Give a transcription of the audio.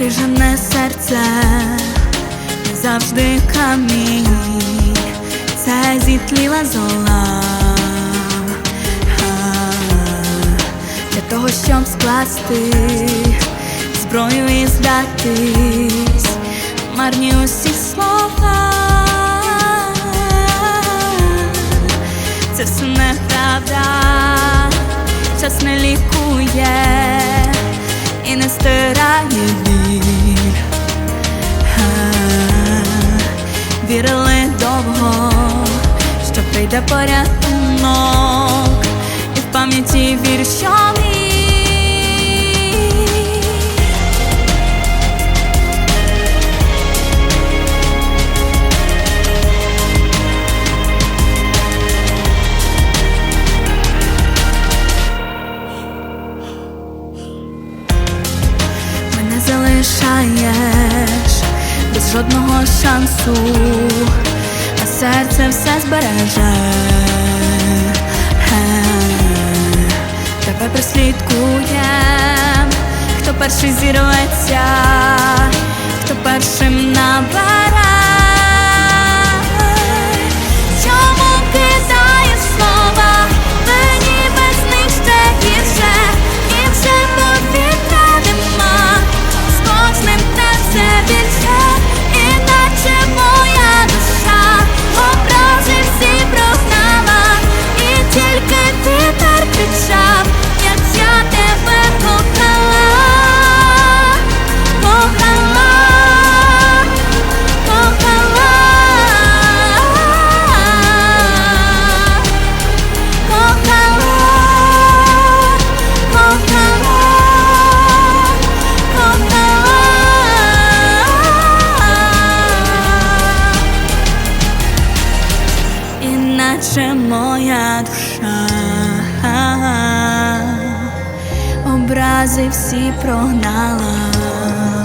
крижане серце, завжди камінь, це зітліла зола. Для того, щоб скласти зброю і здатись, марні усі слова. Це все неправда, час не лікує Вірили довго, що прийде порятунок, і в пам'яті вір, що мій. Мене залишаєш без жодного шансу, а серце все збереже. Тебе прислідкує, хто перший зірветься, хто першим набере. Іначе моя душа образи всі прогнала.